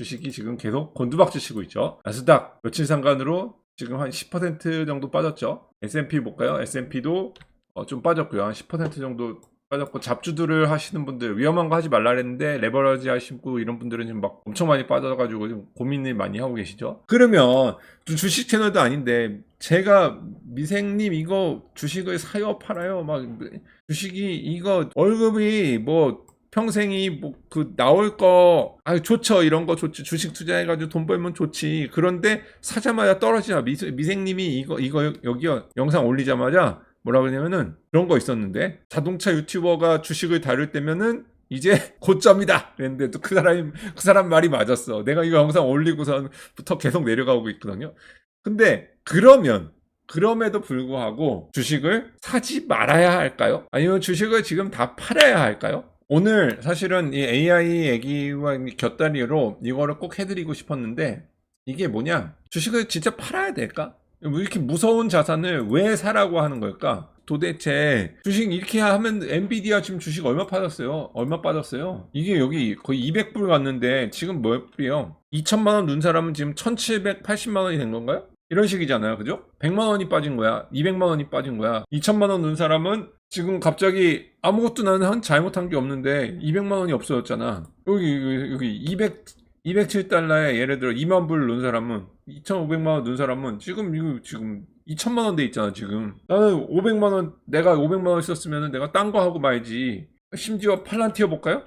주식이 지금 계속 곤두박질 치고 있죠. 나스닥 며칠 상간으로 지금 한 10% 정도 빠졌죠. S&P 볼까요? S&P도 좀 빠졌고요. 한 10% 정도 빠졌고 잡주들을 하시는 분들 위험한 거 하지 말라 그랬는데 레버러지 하시고 이런 분들은 지금 막 엄청 많이 빠져가지고 지금 고민을 많이 하고 계시죠. 그러면 주- 주식 채널도 아닌데 제가 미생님 이거 주식을 사요 팔아요 막 주식이 이거 월급이 뭐 평생이 뭐 그 나올 거아 좋죠. 이런 거 좋지. 주식 투자해가지고 돈 벌면 좋지. 그런데 사자마자 떨어지자. 미, 미생님이 이거 이거 여기요 영상 올리자마자 뭐라 그러냐면은 그런 거 있었는데 자동차 유튜버가 주식을 다룰 때면은 이제 고점이다. 그랬는데 또 그 사람이 그 사람 말이 맞았어. 내가 이거 영상 올리고선부터 계속 내려가고 있거든요. 근데 그러면 그럼에도 불구하고 주식을 사지 말아야 할까요? 아니면 주식을 지금 다 팔아야 할까요? 오늘 사실은 이 AI 얘기와 곁다리로 이거를 꼭 해드리고 싶었는데 이게 뭐냐? 주식을 진짜 팔아야 될까? 왜 이렇게 무서운 자산을 왜 사라고 하는 걸까? 도대체 주식 이렇게 하면 엔비디아 지금 주식 얼마 빠졌어요? 얼마 빠졌어요? 이게 여기 거의 200불 갔는데 지금 몇 불이요? 2천만 원눈 사람은 지금 1780만 원이 된 건가요? 이런 식이잖아요. 그죠? 100만 원이 빠진 거야. 200만 원이 빠진 거야. 2천만 원눈 사람은 지금 갑자기 아무것도 나는 한 잘못한 게 없는데 200만 원이 없어졌잖아. 여기 여기, 여기 200 207달러에 예를 들어 2만 불 넣은 사람은 2,500만 원 넣은 사람은 지금 이거 지금 2천만 원 돼 있잖아 지금 나는 500만 원 내가 500만 원 썼으면 내가 딴 거 하고 말지 심지어 팔란티어 볼까요?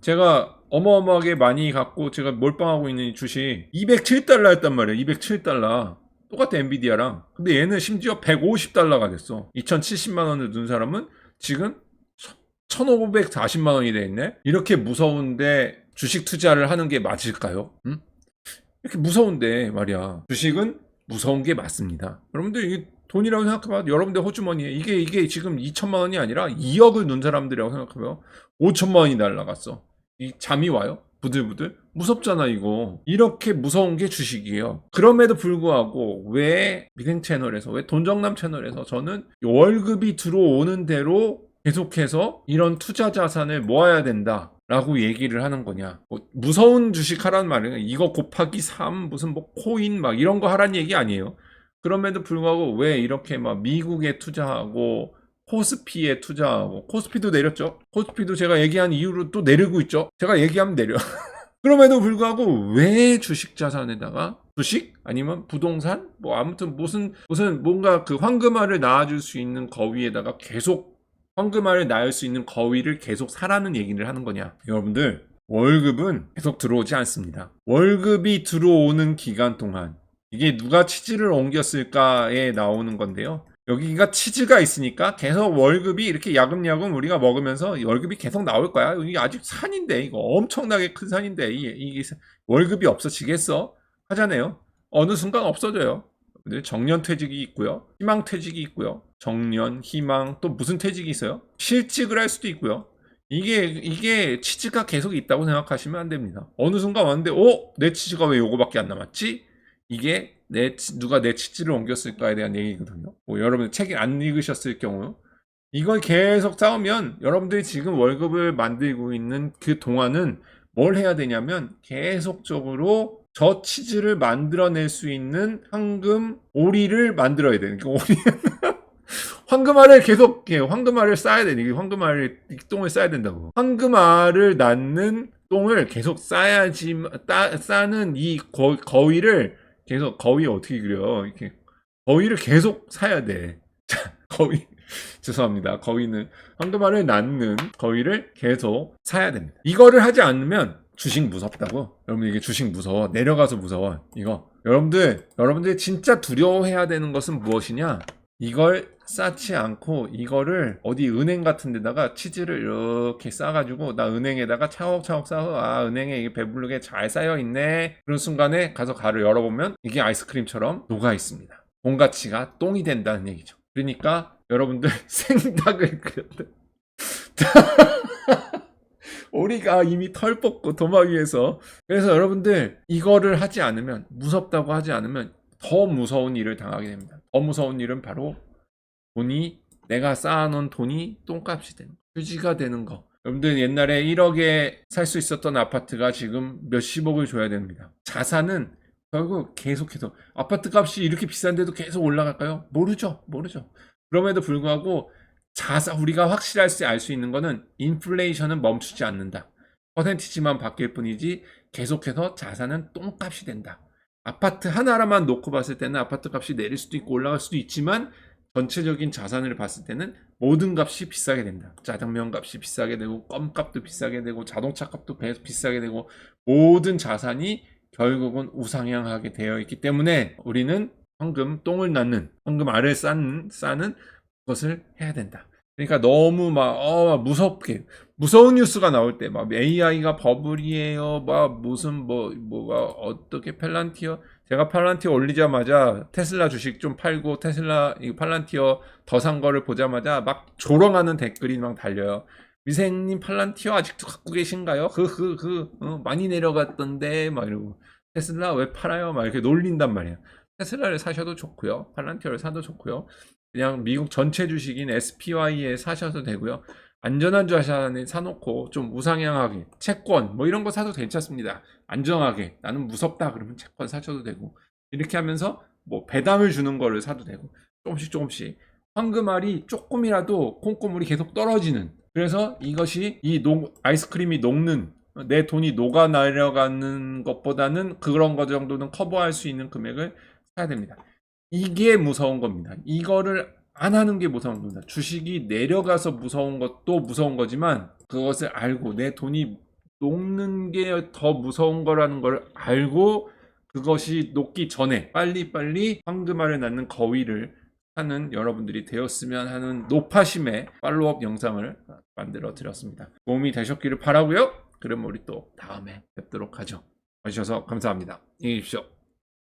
제가 어마어마하게 많이 갖고 제가 몰빵하고 있는 이 주식 207달러였단 말이에요 207달러 똑같아 엔비디아랑. 근데 얘는 심지어 150달러가 됐어. 2070만 원을 넣은 사람은 지금 1540만 원이 돼 있네? 이렇게 무서운데 주식 투자를 하는 게 맞을까요? 음? 이렇게 무서운데 말이야. 주식은 무서운 게 맞습니다. 여러분들 이게 돈이라고 생각해봐. 여러분들 호주머니에. 이게 이게 지금 2천만 원이 아니라 2억을 넣은 사람들이라고 생각해봐요. 5천만 원이 날라갔어. 이 잠이 와요 부들부들? 무섭잖아 이거. 이렇게 무서운 게 주식이에요. 그럼에도 불구하고 왜 미생 채널에서 왜 돈정남 채널에서 저는 월급이 들어오는 대로 계속해서 이런 투자 자산을 모아야 된다 라고 얘기를 하는 거냐. 뭐 무서운 주식 하라는 말은 이거 곱하기 3 무슨 뭐 코인 막 이런 거 하라는 얘기 아니에요. 그럼에도 불구하고 왜 이렇게 막 미국에 투자하고 코스피에 투자하고 코스피도 내렸죠. 코스피도 제가 얘기한 이유로 또 내리고 있죠. 제가 얘기하면 내려. 그럼에도 불구하고 왜 주식 자산에다가 주식 아니면 부동산? 뭐 아무튼 무슨 무슨 뭔가 그 황금알을 낳아줄 수 있는 거위에다가 계속 황금알을 낳을 수 있는 거위를 계속 사라는 얘기를 하는 거냐. 여러분들 월급은 계속 들어오지 않습니다. 월급이 들어오는 기간 동안 이게 누가 치즈를 옮겼을까에 나오는 건데요 여기가 치즈가 있으니까 계속 월급이 이렇게 야금야금 우리가 먹으면서 월급이 계속 나올 거야. 이게 아직 산인데 이거 엄청나게 큰 산인데 이게, 이게 월급이 없어지겠어? 하잖아요. 어느 순간 없어져요. 정년 퇴직이 있고요. 희망 퇴직이 있고요. 정년, 희망 또 무슨 퇴직이 있어요? 실직을 할 수도 있고요. 이게 이게 치즈가 계속 있다고 생각하시면 안 됩니다. 어느 순간 왔는데 어? 내 치즈가 왜 요거밖에 안 남았지? 이게 내 치- 누가 내 치즈를 옮겼을까에 대한 얘기거든요. 뭐 여러분 책을 안 읽으셨을 경우. 이걸 계속 싸우면 여러분들이 지금 월급을 만들고 있는 그 동안은 뭘 해야 되냐면 계속적으로 저 치즈를 만들어낼 수 있는 황금 오리를 만들어야 되는 그 오리. 황금알을 계속 예, 황금알을 쌓아야 되는 이 똥을 쌓아야 된다고. 황금알을 낳는 똥을 계속 쌓아야지 따, 싸는 이 거, 거위를 계속 거위 어떻게 그려? 이렇게 거위를 계속 사야 돼. 자, 거위. 죄송합니다. 거위는 황금알을 낳는 거위를 계속 사야 됩니다. 이거를 하지 않으면 주식 무섭다고. 여러분 이게 주식 무서워. 내려가서 무서워. 이거. 여러분들 여러분들 진짜 두려워해야 되는 것은 무엇이냐? 이걸 쌓지 않고 이거를 어디 은행 같은 데다가 치즈를 이렇게 싸가지고 나 은행에다가 차곡차곡 싸서 아 은행에 이게 배부르게 잘 쌓여 있네. 그런 순간에 가서 가를 열어보면 이게 아이스크림처럼 녹아 있습니다. 돈 가치가 똥이 된다는 얘기죠. 그러니까 여러분들 생닭을 그렸다 오리가 이미 털 뽑고 도마 위에서. 그래서 여러분들 이거를 하지 않으면 무섭다고 하지 않으면 더 무서운 일을 당하게 됩니다. 더 무서운 일은 바로 돈이 내가 쌓아놓은 돈이 똥값이 되는 거, 휴지가 되는 거. 여러분들 옛날에 1억에 살 수 있었던 아파트가 지금 몇십억을 줘야 됩니다. 자산은 결국 계속해서 아파트 값이 이렇게 비싼데도 계속 올라갈까요? 모르죠. 모르죠. 그럼에도 불구하고 자산 우리가 확실할 수 알 수 있는 거는 인플레이션은 멈추지 않는다. 퍼센티지만 바뀔 뿐이지 계속해서 자산은 똥값이 된다. 아파트 하나만 놓고 봤을 때는 아파트 값이 내릴 수도 있고 올라갈 수도 있지만 전체적인 자산을 봤을 때는 모든 값이 비싸게 된다. 짜장면 값이 비싸게 되고 껌값도 비싸게 되고 자동차 값도 배- 비싸게 되고 모든 자산이 결국은 우상향하게 되어 있기 때문에 우리는 황금 똥을 낳는 황금 알을 쌓는 싸는 것을 해야 된다. 그러니까 너무 막 어, 무섭게 무서운 뉴스가 나올 때 막 AI가 버블이에요. 막 무슨 뭐 뭐가 어떻게 펠란티어 제가 팔란티어 올리자마자 테슬라 주식 좀 팔고 테슬라 이 팔란티어 더 산 거를 보자마자 막 조롱하는 댓글이 막 달려요. 미생님 팔란티어 아직도 갖고 계신가요? 그그그 많이 내려갔던데 막 이러고 테슬라 왜 팔아요? 막 이렇게 놀린단 말이에요. 테슬라를 사셔도 좋고요. 팔란티어를 사도 좋고요. 그냥 미국 전체 주식인 SPY에 사셔도 되고요. 안전한 자산에 사놓고 좀 우상향하게 채권 뭐 이런 거 사도 괜찮습니다. 안정하게 나는 무섭다 그러면 채권 사셔도 되고 이렇게 하면서 뭐 배당을 주는 거를 사도 되고 조금씩 조금씩 황금알이 조금이라도 콩고물이 계속 떨어지는 그래서 이것이 이 녹, 아이스크림이 녹는 내 돈이 녹아 내려가는 것보다는 그런 거 정도는 커버할 수 있는 금액을 사야 됩니다. 이게 무서운 겁니다. 이거를 안 하는 게 무서운 겁니다. 주식이 내려가서 무서운 것도 무서운 거지만 그것을 알고 내 돈이 녹는 게 더 무서운 거라는 걸 알고 그것이 녹기 전에 빨리빨리 황금알을 낳는 거위를 하는 여러분들이 되었으면 하는 노파심의 팔로업 영상을 만들어 드렸습니다. 도움이 되셨기를 바라고요. 그럼 우리 또 다음에 뵙도록 하죠. 와주셔서 감사합니다. 안녕히 계십시오.